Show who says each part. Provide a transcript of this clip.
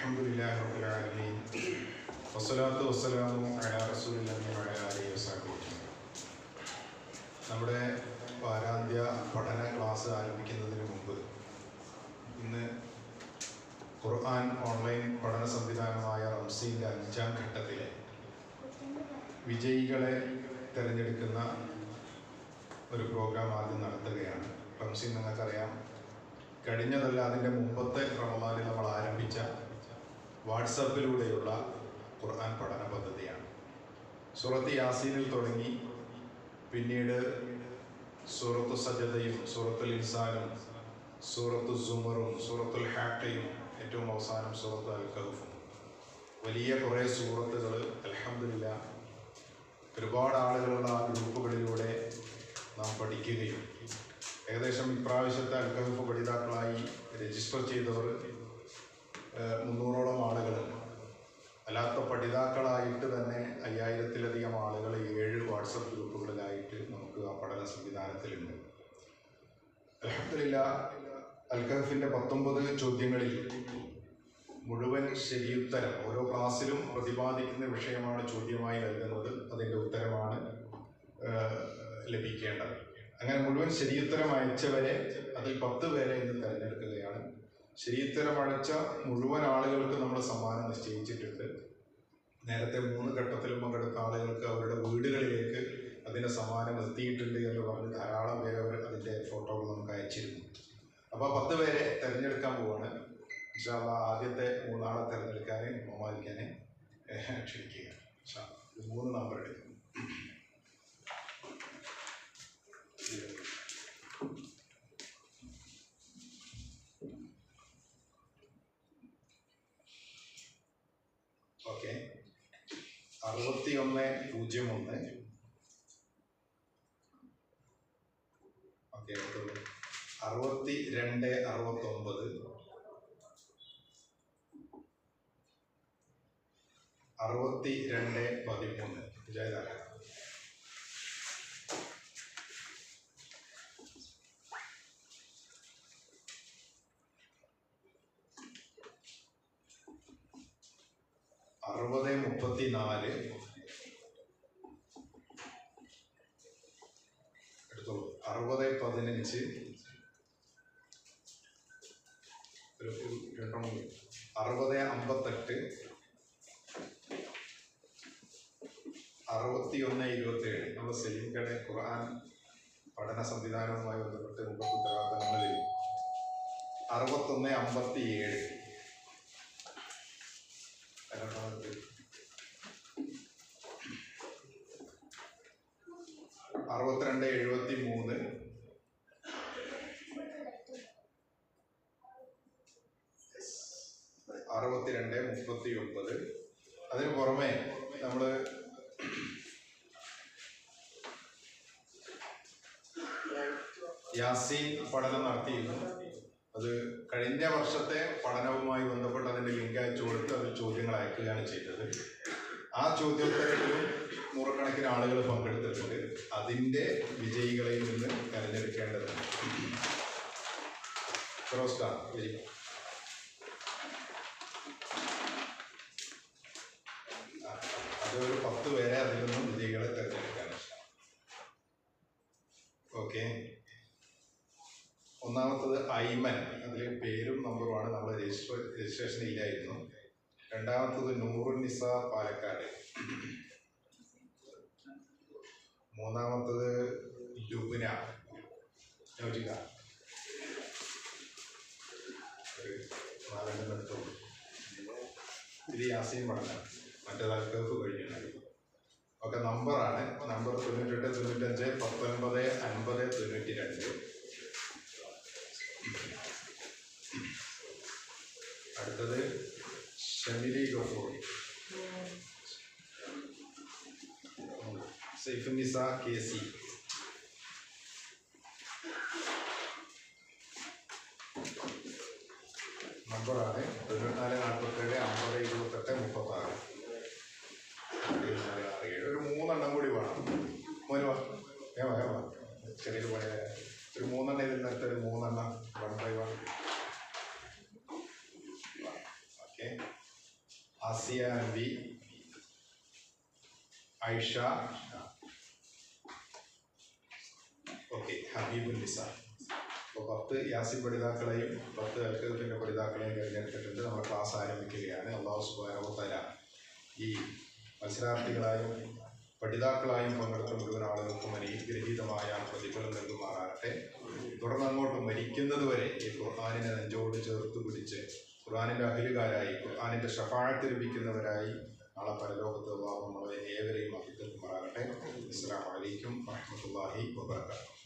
Speaker 1: الحمد لله رب العالمين والصلاة والسلام على رسول الله وعلى آله وصحبه أجمعين. നമ്മുടെ വാരാന്ത്യ പഠന ക്ലാസ് ആരംഭിക്കുന്നതിന് മുമ്പ് ഇന്ന് ഖുർആൻ ഓൺലൈൻ പഠന സംവിധാനമായ റംസീൻ്റെ അഞ്ചാം ഘട്ടത്തിലെ വിജയികളെ തിരഞ്ഞെടുക്കുന്ന ഒരു പ്രോഗ്രാം ആദ്യം നടത്തുകയാണ് റംസീൻ നിങ്ങൾക്കറിയാം കഴിഞ്ഞതല്ല അതിൻ്റെ മുമ്പത്തെ റമദാനിൽ നമ്മൾ ആരംഭിച്ച വാട്സപ്പിലൂടെയുള്ള ഖുർആൻ പഠന പദ്ധതിയാണ്. സൂറത്ത് യാസീനിൽ തുടങ്ങി പിന്നീട് സൂറത്തു സജതയും സൂറത്തുൽ ഇൻസാനും സൂറത്തു സുമറും സൂറത്തുൽ ഹാക്കയും ഏറ്റവും അവസാനം സൂറത്ത് അൽ കഹഫും വലിയ കുറേ സൂറത്തുകൾ അലഹമില്ല ഒരുപാട് ആളുകളുള്ള ആ ഗ്രൂപ്പുകളിലൂടെ നാം പഠിക്കുകയും ഏകദേശം ഇപ്രാവശ്യത്തെ അൽക്കഹഫ് പഠിതാക്കളായി രജിസ്റ്റർ ചെയ്തവർ അലഹമില്ല അൽക്കഹഫിന്റെ പത്തൊമ്പത് ചോദ്യങ്ങളിൽ മുഴുവൻ ശരിയുത്തരം ഓരോ ക്ലാസ്സിലും പ്രതിപാദിക്കുന്ന വിഷയമാണ് ചോദ്യമായി നൽകുന്നത്. അതിന്റെ ഉത്തരമാണ് ലഭിക്കേണ്ടത്. അങ്ങനെ മുഴുവൻ ശരിയുത്തരം അയച്ചവരെ അതിൽ പത്ത് പേരെ ഇന്ന് തിരഞ്ഞെടുക്കുകയാണ്. ശരിയുത്തരം അയച്ച മുഴുവൻ ആളുകൾക്ക് നമ്മൾ സമ്മാനം നിശ്ചയിച്ചിട്ടുണ്ട്. നേരത്തെ മൂന്ന് ഘട്ടത്തിലും പങ്കെടുത്ത ആളുകൾക്ക് അവരുടെ വീടുകളിലേക്ക് അതിന്റെ സമ്മാനം എത്തിയിട്ടുണ്ട് എന്ന് പറഞ്ഞ് ധാരാളം പേര് അവർ അതിന്റെ ഫോട്ടോകൾ നമുക്ക് അയച്ചിരുന്നു. അപ്പോൾ പത്ത് പേരെ തിരഞ്ഞെടുക്കാൻ പോവാണ്. ഇൻഷാല്ല ആദ്യത്തെ മൂന്നാളെ തിരഞ്ഞെടുക്കാൻ ബഹുമാനിക്കാനെ ക്ഷണിക്കുക മൂന്ന് നമ്പർ എടുക്കും. ഓക്കെ. അറുപത്തി ഒന്ന് പൂജ്യം ഒന്ന് അടുത്തത് അറുപത്തി രണ്ട് അറുപത്തൊമ്പത്. അറുപത്തി രണ്ട് പതിമൂന്ന്. ജയതാര അറുപത് മുപ്പത്തി നാല് അറുപത് പതിനഞ്ച്. അറുപത് അമ്പത്തെട്ട്. അറുപത്തി ഒന്ന് ഇരുപത്തേഴ് നമ്മൾ സലീംകടെ ഖുർആൻ പഠന സംവിധാനവുമായി ബന്ധപ്പെട്ട് മുപ്പത്തി ഉത്തരവാദിത്തങ്ങളിൽ അറുപത്തൊന്ന് അമ്പത്തി ഏഴ് അറുപത്തിരണ്ട് എഴുപത്തി മൂന്ന് അറുപത്തിരണ്ട് മുപ്പത്തി ഒമ്പത് അതിന് പുറമെ നമ്മൾ യാസീൻ പഠനം നടത്തിയിരുന്നു. അത് കഴിഞ്ഞ വർഷത്തെ പഠനവുമായി ബന്ധപ്പെട്ട് അതിന്റെ ലിങ്ക് അയച്ചു കൊടുത്ത് അതിൽ ചോദ്യങ്ങൾ അയക്കുകയാണ് ചെയ്തത്. ആ ചോദ്യോത്തരത്തിലും നൂറുകണക്കിന് ആളുകൾ പങ്കെടുത്തിട്ടുണ്ട്. അതിന്റെ വിജയികളിൽ നിന്ന് തിരഞ്ഞെടുക്കേണ്ടതുണ്ട്. ഫിറോസ്കാർ വരി ആ, അത് ഒരു പത്ത് പേരെ അതിൽ നിന്നും വിജയികളെ തിരഞ്ഞെടുക്കാൻ ഓക്കെ. ഒന്നാമത്തത് ഐമൻ. അതിൽ പേരും നമ്പറുമാണ് നമ്മൾ രജിസ്റ്റർ രജിസ്ട്രേഷൻ ഇല്ലായിരുന്നു രണ്ടാമത്തത് നൂറുനിസ പാലക്കാട്. മൂന്നാമത്തത് ലുബിന യോജിക നാലെണ്ണം എടുത്തോളൂ. ഇത് യാസീൻ പഠനം മറ്റേത് അൽക്കഫ് കഴിഞ്ഞിട്ടുണ്ട് ഒക്കെ നമ്പറാണ്. നമ്പർ തൊണ്ണൂറ്റെട്ട് തൊണ്ണൂറ്റഞ്ച് പത്തൊൻപത് അൻപത് തൊണ്ണൂറ്റി രണ്ട് അടുത്തത് ഷമിലി ഗഫൂർ. സൈഫുന്നിസ കെ സി നമ്പറാണ് തൊണ്ണൂറ്റിനാല് നാൽപ്പത്തേഴ് അമ്പത് ഇരുപത്തെട്ട് മുപ്പത്താറ് പതിനാല് ആറ് ഏഴ് ഒരു മൂന്നെണ്ണം കൂടി വേണം മോന് വാ ഏ വാ ഏ വാ ചെറിയൊരു പണി ഒരു മൂന്നെണ്ണം ഇതിൽ നിർത്തി ഒരു മൂന്നെണ്ണം one by one okay Asiya Anvi Aisha okay Habeebul Nisa അപ്പോൾ പത്ത് യാസിൻ പഠിതാക്കളെയും പത്ത് അൽക്കത്തിന്റെ പഠിതാക്കളെയും തിരഞ്ഞെടുത്തിട്ടുണ്ട്. നമ്മുടെ ക്ലാസ് ആരംഭിക്കുകയാണ്. അള്ളാഹു സുബാനോത്തര ഈ മത്സരാർത്ഥികളായും പഠിതാക്കളായും പങ്കെടുത്ത മുഴുവൻ ആളുകൾക്കും അനുഗ്രഹീതമായ പ്രതിഫലം നൽകുമാറാകട്ടെ. തുടർന്ന് അങ്ങോട്ട് മരിക്കുന്നത് വരെ ഈ ഖുർഹാനിനെ നെഞ്ചോട് ചേർത്ത് പിടിച്ച് ഖുർആാനിന്റെ അഖിലുകാരായി ഖുർഹാനിന്റെ ഷഫാഴത്ത് ലഭിക്കുന്നവരായി നാളെ പരലോകത്ത് അള്ളാഹു നമ്മളെ ഏവരെയും അഭിത്തൽക്കുമാറാകട്ടെ അസ്സാം വലൈക്കും വാഹമത്തല്ലാഹി വാബർക്കാത്തു